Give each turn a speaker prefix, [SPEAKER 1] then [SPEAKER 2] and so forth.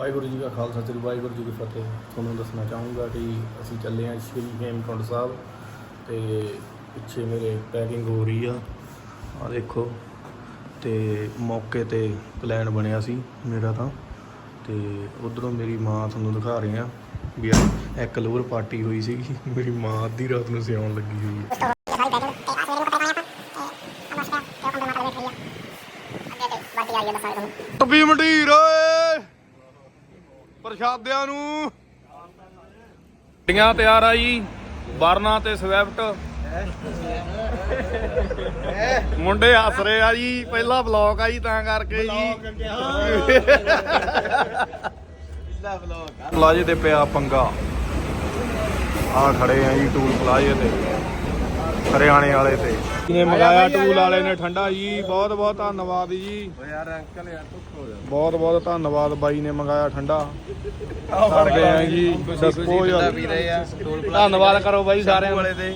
[SPEAKER 1] ਵਾਹਿਗੁਰੂ ਜੀ ਕਾ ਖਾਲਸਾ, ਸ੍ਰੀ ਵਾਹਿਗੁਰੂ ਜੀ ਕੀ ਫਤਿਹ। ਤੁਹਾਨੂੰ ਦੱਸਣਾ ਚਾਹੂੰਗਾ ਕਿ ਅਸੀਂ ਚੱਲੇ ਹਾਂ ਸ਼੍ਰੀ ਹੇਮਕੁੰਡ ਸਾਹਿਬ ਤੇ ਪਿੱਛੇ ਮੇਰੇ ਪੈਕਿੰਗ ਹੋ ਰਹੀ ਆ। ਆ ਦੇਖੋ, ਤੇ ਮੌਕੇ ਤੇ ਪਲਾਨ ਬਣਿਆ ਸੀ ਮੇਰਾ ਤਾਂ। ਤੇ ਉਧਰੋਂ ਮੇਰੀ ਮਾਂ ਤੁਹਾਨੂੰ ਦਿਖਾ ਰਹੇ ਆ ਵੀ ਆ, ਇੱਕ ਲੋਰ ਪਾਰਟੀ ਹੋਈ ਸੀਗੀ ਮੇਰੀ ਮਾਂ ਅੱਧੀ ਰਾਤ ਨੂੰ ਸਿਆਉਣ ਲੱਗੀ ਹੋਈ ਹੈ ਟੱਬੀ ਮੰਡੀਰ ਓਏ! ਪ੍ਰਸ਼ਾਦਿਆਂ ਨੂੰ। ਗੱਡੀਆਂ ਤਿਆਰ ਆ ਜੀ ਵਰਨਾ ਤੇ ਸਵਿਫਟ ਮੁੰਡੇ ਹੱਸ ਰਹੇ ਆ ਜੀ ਪਹਿਲਾ ਬਲੌਗ ਆ ਜੀ ਤਾਂ ਕਰਕੇ ਜੀ। ਪਲਾਜੇ ਤੇ ਪਿਆ ਪੰਗਾ। ਆ ਖੜੇ ਆ ਜੀ ਟੂਲ ਪਲਾਜੇ ਤੇ। ਹਰਿਆਣੇ ਵਾਲੇ ਤੇ। ਜਿਹਨੇ ਮੰਗਾਇਆ ਟੂਲ ਵਾਲੇ ਨੇ ਠੰਡਾ ਜੀ ਬਹੁਤ ਬਹੁਤ ਧੰਨਵਾਦ ਜੀ।
[SPEAKER 2] ਯਾਰ ਅੰਕਲ ਯਾਰ ਤੂੰ ਹੋ ਜਾ
[SPEAKER 1] ਬਹੁਤ ਬਹੁਤ ਧੰਨਵਾਦ ਬਾਈ ਨੇ ਮੰਗਾਇਆ ਠੰਡਾ। ਕਰਦੇ ਆ ਜੀ। ਡਿਸਪੋਜ਼ਲ
[SPEAKER 2] ਵੀ ਰਹੇ ਆ ਟੋਲ
[SPEAKER 1] ਧੰਨਵਾਦ ਕਰੋ ਬਾਈ ਸਾਰਿਆਂ ਨੂੰ।
[SPEAKER 2] ਦੇ